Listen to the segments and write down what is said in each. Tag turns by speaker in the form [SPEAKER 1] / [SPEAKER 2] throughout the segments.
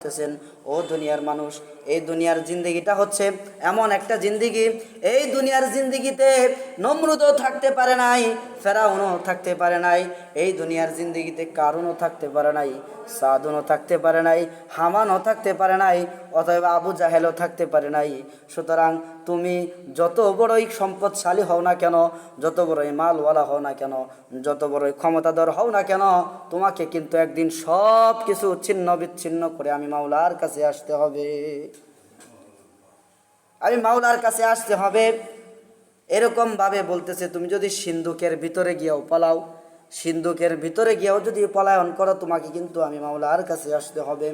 [SPEAKER 1] বলতেছেন ও দুনিয়ার মানুষ, এই দুনিয়ার জিন্দিগিটা হচ্ছে এমন একটা জিন্দিগি। এই দুনিয়ার জিন্দিগিতে নমরুদও থাকতে পারে নাই, ফেরাউনও থাকতে পারে নাই, এই দুনিয়ার জিন্দিগিতে কারুনও থাকতে পারে নাই, সাদুনও থাকতে পারে নাই, হামানও থাকতে পারে নাই অতএব আবু জাহেলও থাকতে পারে নাই। সুতরাং তুমি যত বড়ই সম্পদশালী হও না কেন, যত বড়ই মালওয়ালা হও না কেন, যত বড়ই ক্ষমতাধর হও না কেন, তোমাকে কিন্তু একদিন সব কিছু ছিন্ন বিচ্ছিন্ন করে আমি মাওলার কাছে আসতে হবে। আমি মাওলার কাছে আসতে হবে। এরকম ভাবে বলতেছে, তুমি যদি সিন্ধুকের ভিতরে গিয়েও পালাও, সিন্ধুকের ভিতরে গিয়েও যদি পলায়ন করো, তোমাকে কিন্তু আমি মাওলার কাছে আসতে হবে।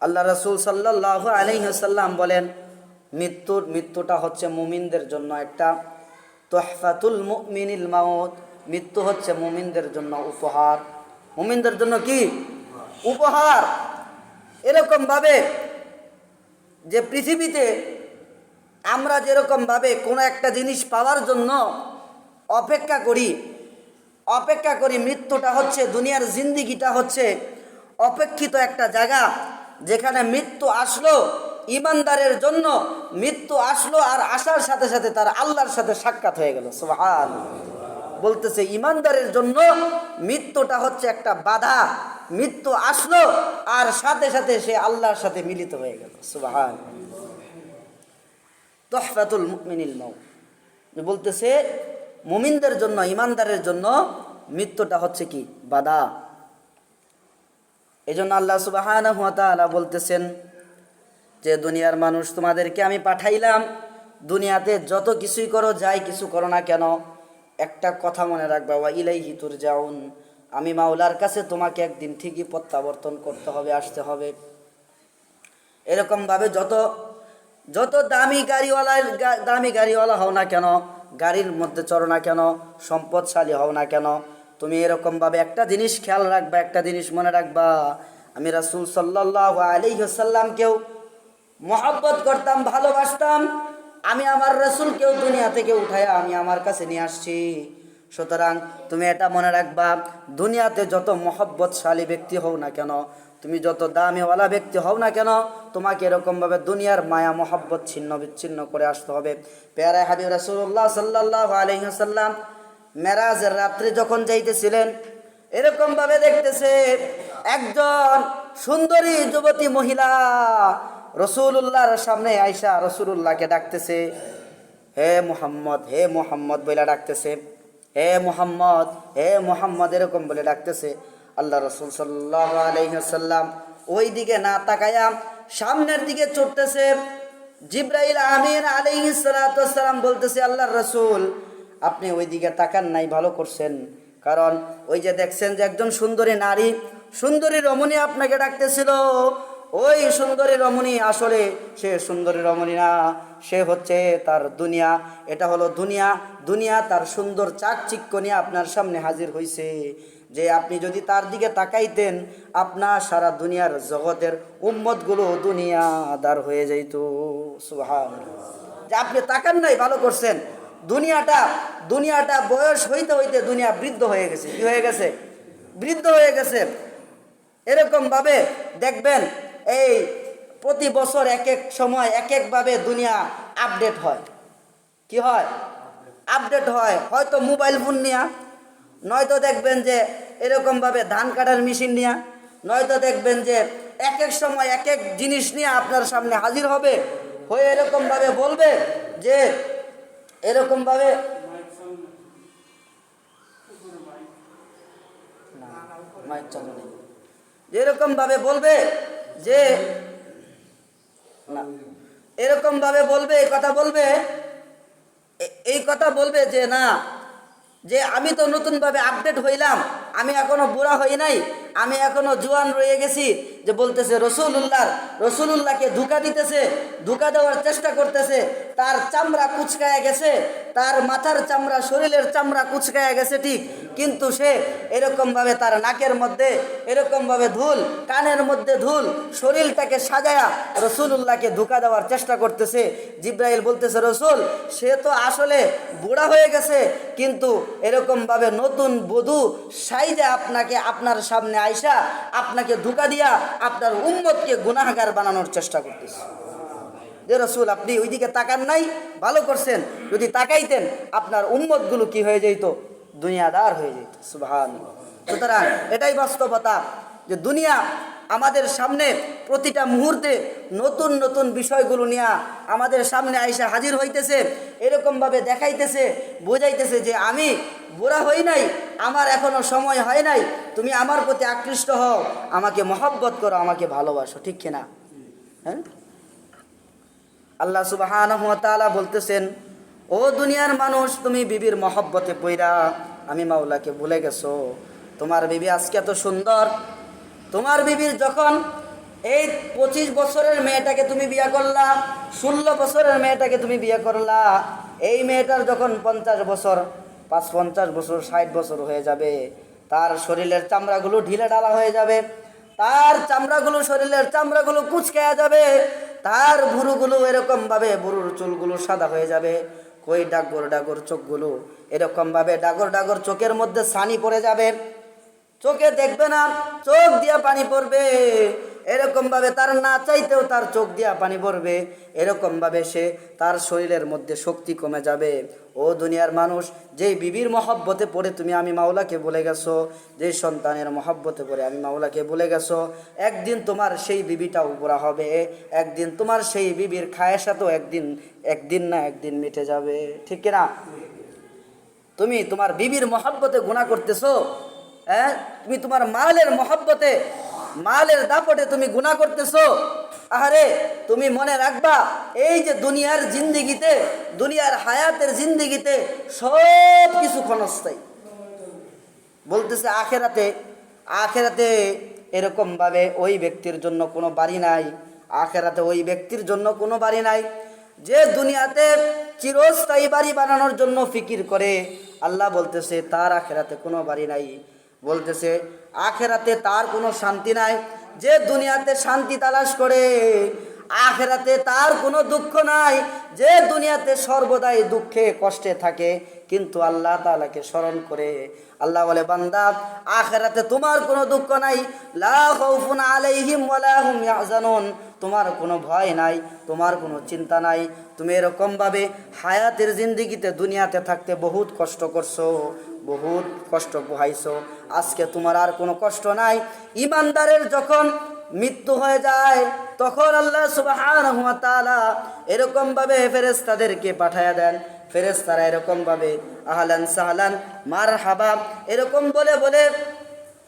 [SPEAKER 1] আল্লাহ রসুল সাল্লাহ আলহিহাল্লাম বলেন, মৃত্যুর, মৃত্যুটা হচ্ছে মুমিনদের জন্য একটা তোহফাতুল মুমিনিল মাউত। মৃত্যু হচ্ছে মুমিনদের জন্য উপহার। মুমিনদের জন্য কি? উপহার। এরকমভাবে যে পৃথিবীতে আমরা যেরকমভাবে কোনো একটা জিনিস পাওয়ার জন্য অপেক্ষা করি অপেক্ষা করি মৃত্যুটা হচ্ছে, দুনিয়ার জিন্দিগিটা হচ্ছে অপেক্ষিত একটা জায়গা। যেখানে মৃত্যু আসলো ইমানদারের জন্য মৃত্যু আসলো আর আসার সাথে সাথে তার আল্লাহর সাথে সাক্ষাৎ হয়ে গেল। সুবহান। বলতেছে, ইমানদারের জন্য মৃত্যুটা হচ্ছে একটা বাধা। মৃত্যু আসলো আর সাথে সাথে সে আল্লাহর সাথে মিলিত হয়ে গেল। সুবহান। তহফাতুল মুমিনিল মৌ বলতেছে, মুমিনদের জন্য, ইমানদারের জন্য মৃত্যুটা হচ্ছে কি? বাধা। এই জন্য আল্লাহ সুবাহ বলতেছেন যে, দুনিয়ার মানুষ তোমাদেরকে আমি পাঠাইলাম। দুনিয়াতে যত কিছুই করো, যাই কিছু করো না কেন, একটা কথা মনে রাখবা, ওয়া ইলাই হিতুর যাউন আমি মাওলার কাছে তোমাকে একদিন ঠিকই প্রত্যাবর্তন করতে হবে, আসতে হবে। এরকমভাবে যত যত দামি গাড়িওয়ালার গা- দামি গাড়িওয়ালা হও না কেন, গাড়ির মধ্যে চড়ো না কেন, সম্পদশালী হও না কেন তুমি এরকমভাবে একটা জিনিস খেয়াল রাখবা, একটা জিনিস মনে রাখবা। আমি রাসুল সাল্লাহ আলিহাসাল্লামকেও মহাব্বত করতাম, ভালোবাসতাম। আমি আমার রসুলকেও দুনিয়া থেকে উঠাইয়া আমি আমার কাছে নিয়ে আসছি। সুতরাং তুমি এটা মনে রাখবা, দুনিয়াতে যত মহব্বতশালী ব্যক্তি হও না কেন, তুমি যত দামিওয়ালা ব্যক্তি হও না কেন, তোমাকে এরকমভাবে দুনিয়ার মায়া, মহব্বত ছিন্ন বিচ্ছিন্ন করে আসতে হবে। পেয়ারায় হাবিব রাসুল্লাহ সাল্লাহ আলহিহাসাল্লাম মেরাজের রাত্রে যখন যাইতেছিলেন, এরকমভাবে দেখতেছে একজন সুন্দরী যুবতী মহিলা রসুল্লাহর সামনে আয়সা রসুল্লাহকে ডাকতেছে, হে মোহাম্মদ হে মোহাম্মদ বলে ডাকতেছে। হে মোহাম্মদ হে মোহাম্মদ এরকম বলে ডাকতেছে। আল্লাহ রসুল সাল্লাহ আলহিহাল্লাম ওই দিকে না তাকায়াম সামনের দিকে চড়তেছে। জিব্রাইল আমিন আলহিসাল্লাম বলতেছে আল্লাহ রসুল আপনি ওই দিকে তাকান নাই, ভালো করছেন। কারণ ওই যে দেখছেন যে একজন সুন্দরী নারী, সুন্দরী রমণী আপনাকে ডাকতেছিল। ওই সুন্দরী রমণী আসলে সে সুন্দরী রমণী না, সে হচ্ছে তার দুনিয়া। এটা হলো দুনিয়া। দুনিয়া তার সুন্দর চাকচিক্য নিয়ে আপনার সামনে হাজির হয়েছে যে আপনি যদি তার দিকে তাকাইতেন, আপনার সারা দুনিয়ার জগতের উম্মতগুলো দুনিয়াদার হয়ে যাইত। সুহান যে আপনি তাকান নাই, ভালো করছেন। দুনিয়াটা দুনিয়াটা বয়স হইতে হইতে দুনিয়া বৃদ্ধ হয়ে গেছে। কি হয়ে গেছে? বৃদ্ধ হয়ে গেছে। এরকমভাবে দেখবেন, এই প্রতি বছর এক এক সময় এক একভাবে দুনিয়া আপডেট হয়। কি হয়? আপডেট হয়। হয়তো মোবাইল ফোন নিয়া, নয়তো দেখবেন যে এরকমভাবে ধান কাটার মেশিন নিয়া, নয়তো দেখবেন যে এক এক সময় এক এক জিনিস নিয়ে আপনার সামনে হাজির হবে। হয়ে এরকমভাবে বলবে যে চালু নেই। যে এরকমভাবে বলবে যে, না এরকমভাবে বলবে, এই কথা বলবে এই কথা বলবে যে, না, যে আমি তো নতুনভাবে আপডেট হইলাম, আমি এখনও বুড়া হই নাই, আমি এখনও জোয়ান রয়ে গেছি, যে বলতেছে রসুল উল্লাহ রসুল উল্লাহকে ধোকা দিতেছে, ধোকা দেওয়ার চেষ্টা করতেছে তার চামড়া কুচকায়া গেছে, তার মাথার চামড়া, শরীরের চামড়া কুচকায়া গেছে ঠিক, কিন্তু সে এরকমভাবে তার নাকের মধ্যে, এরকমভাবে ধুল, কানের মধ্যে ধুল, শরীরটাকে সাজায়া রসুল্লাহকে ধোকা দেওয়ার চেষ্টা করতেছে। জিব্রাইল বলতেছে, রসুল, সে তো আসলে বুড়া হয়ে গেছে, কিন্তু এরকমভাবে নতুন বধূ সাইজে আপনাকে আপনার সামনে আইসা, আপনাকে ধোকা দিয়া আপনার উম্মতকে গুনাহগার বানানোর চেষ্টা করতেছে। যে রসুল, আপনি ওইদিকে তাকান নাই, ভালো করছেন। যদি তাকাইতেন, আপনার উম্মতগুলো কি হয়ে যেত? দুনিয়াদার হয়ে যেত। সুভান সুতরাং এটাই বাস্তবতা যে দুনিয়া আমাদের সামনে প্রতিটা মুহূর্তে নতুন নতুন বিষয়গুলো নিয়ে আমাদের সামনে আইসা হাজির হইতেছে, এরকমভাবে দেখাইতেছে, বোঝাইতেছে যে আমি বুড়া হই নাই, আমার এখনও সময় হয় নাই, তুমি আমার প্রতি আকৃষ্ট হও, আমাকে মহব্বত করো, আমাকে ভালোবাসো, ঠিক কিনা? হ্যাঁ? আল্লাহ সুবাহান বলতেছেন, ও দুনিয়ার মানুষ, তুমি বিবির মহব্বতে পইরা আমি মাওলাকে ভুলে গেছো। তোমার বিবি আজকে এত সুন্দর। তোমার বিবির যখন এই পঁচিশ বছরের মেয়েটাকে তুমি বিয়ে করলা, ষোলো বছরের মেয়েটাকে তুমি বিয়ে করলা, এই মেয়েটার যখন পঞ্চাশ বছর, পাঁচ পঞ্চাশ বছর, ষাট বছর হয়ে যাবে, তার শরীরের চামড়াগুলো ঢিলে ডালা হয়ে যাবে, তার চামড়াগুলো শরীরের চামড়াগুলো কুচকায়া যাবে তার ভুরুগুলো এরকম ভাবে ভুরুর চুলগুলো সাদা হয়ে যাবে। কই ডাগর ডাগর চোখগুলো? এরকম ভাবে ডাগর ডাগর চোখের মধ্যে সানি পড়ে যাবে। চোখে দেখবে না, চোখ দিয়ে পানি পড়বে। এরকম ভাবে তার না চাইতেও তার চোখ দিয়া পানি পড়বে এরকম ভাবে সে তার শরীরের মধ্যে শক্তি কমে যাবে। ও দুনিয়ার মানুষ, যেই বিবির মহব্বতে পড়ে তুমি আমি মাওলাকে বলে গেছো, যেই সন্তানের মহব্বতে পড়ে আমি মাওলাকে বলে গেছো, একদিন তোমার সেই বিবিটাও বুড়া হবে, একদিন তোমার সেই বিবির খায়েসাতেও একদিন একদিন না একদিন মিটে যাবে। ঠিক না তুমি তোমার বিবির মহব্বতে গুণা করতেছো হ্যাঁ? তুমি তোমার মালের মহাব্বতে মালের দাপটে তুমি গুণা করতেছো। আহারে, তুমি মনে রাখবা, এই যে দুনিয়ার জিন্দিগিতে, দুনিয়ার হায়াতের জিন্দিগিতে সব কিছু ক্ষণস্থায়ী। বলতেছে, আখেরাতে আখেরাতে এরকমভাবে ওই ব্যক্তির জন্য কোনো বাড়ি নাই, আখেরাতে ওই ব্যক্তির জন্য কোনো বাড়ি নাই। যে দুনিয়াতে চিরস্থায়ী বাড়ি বানানোর জন্য ফিকির করে, আল্লাহ বলতেছে, তার আখেরাতে কোনো বাড়ি নাই। বলতেছে, আখেরাতে তার কোনো শান্তি নাই। যে দুনিয়াতে শান্তি তালাশ করে, আখেরাতে তার কোনো দুঃখ নাই। যে দুনিয়াতে সর্বদাই দুঃখে কষ্টে থাকে, কিন্তু আল্লাহ তাআলাকে স্মরণ করে। আল্লাহ বলে, বান্দা, আখেরাতে তোমার কোনো দুঃখ নাই। লা খাউফুন আলাইহিম তোমার কোনো ভয় নাই, তোমার কোনো চিন্তা নাই। তুমি এরকমভাবে হায়াতের জিন্দিগিতে দুনিয়াতে থাকতে বহুত কষ্ট করছ। বহুত কষ্ট পোহাইছো। আজকে তোমার আর কোনো কষ্ট নাই। ইমানদারের যখন মৃত্যু হয়ে যায়, তখন আল্লাহ সুবহানাহু ওয়া তাআলা এরকম ভাবে ফেরেশতাদেরকে পাঠায়া দেন। ফেরেশতারা এরকম ভাবে আহলান সাহলান, মারহাবা, এরকম বলে বলে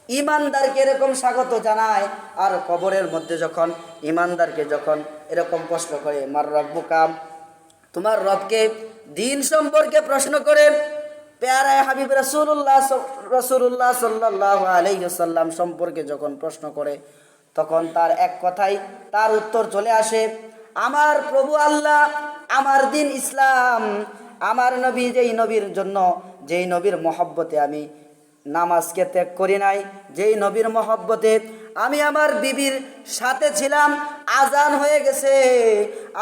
[SPEAKER 1] ইমানদারকে এরকম স্বাগত জানায়। আর কবরের মধ্যে যখন ইমানদারকে যখন এরকম প্রশ্ন করে, মার রব্বুকাম তোমার রবকে দিন সম্পর্কে প্রশ্ন করে পেয়ারায় হাবিব রসুল্লাহ রসুল্লাহ সাল্লাহ আলাইসাল্লাম সম্পর্কে যখন প্রশ্ন করে, তখন তার এক কথাই, তার উত্তর চলে আসে, আমার প্রভু আল্লাহ, আমার দিন ইসলাম, আমার নবী যেই নবীর জন্য, যেই নবীর মহব্বতে আমি নামাজকে ত্যাগ করি নাই, যেই নবীর মহব্বতে আমি আমার বিবির সাথে ছিলাম, আজান হয়ে গেছে,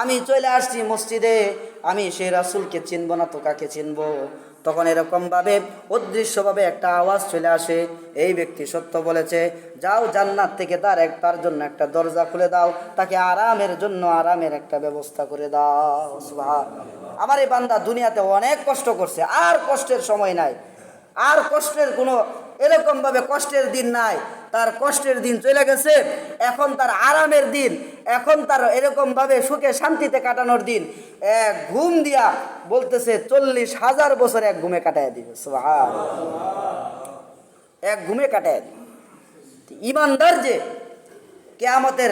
[SPEAKER 1] আমি চলে আসছি মসজিদে, আমি সেই রাসুলকে চিনব না তো কাকে চিনব। তখন এরকমভাবে অদৃশ্যভাবে একটা আওয়াজ চলে আসে। এই ব্যক্তি সত্য বলেছে, যাও জান্নাত থেকে তার এক তার জন্য একটা দরজা খুলে দাও। তাকে আরামের জন্য আরামের একটা ব্যবস্থা করে দাও। আমার এই বান্দা দুনিয়াতে অনেক কষ্ট করছে, আর কষ্টের সময় নাই। আর কষ্টের কোনো এরকমভাবে কষ্টের দিন নাই। তার কষ্টের দিন চলে গেছে। এখন তার আরামের দিন। এখন তার এরকমভাবে সুখে শান্তিতে কাটানোর দিন। এক ঘুম দিয়া বলতেছে, চল্লিশ হাজার বছর এক ঘুমে কাটায় দিবে। এক ঘুমে কাটায় দিবে। ইমানদার যে, কেয়ামতের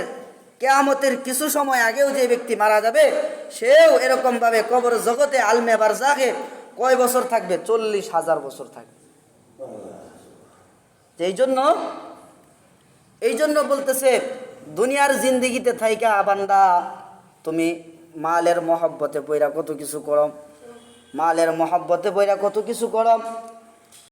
[SPEAKER 1] কেয়ামতের কিছু সময় আগেও যে ব্যক্তি মারা যাবে, সেও এরকমভাবে কবর জগতে আলমে বারজাকে কয় বছর থাকবে? চল্লিশ হাজার বছর থাকবে। এই জন্য এই জন্য বলতেছে, দুনিয়ার জিন্দিগিতে থাইকা বান্দা, তুমি মালের মহব্বতে বইরা কত কিছু করম। মালের মহব্বতে বইরা কত কিছু করম।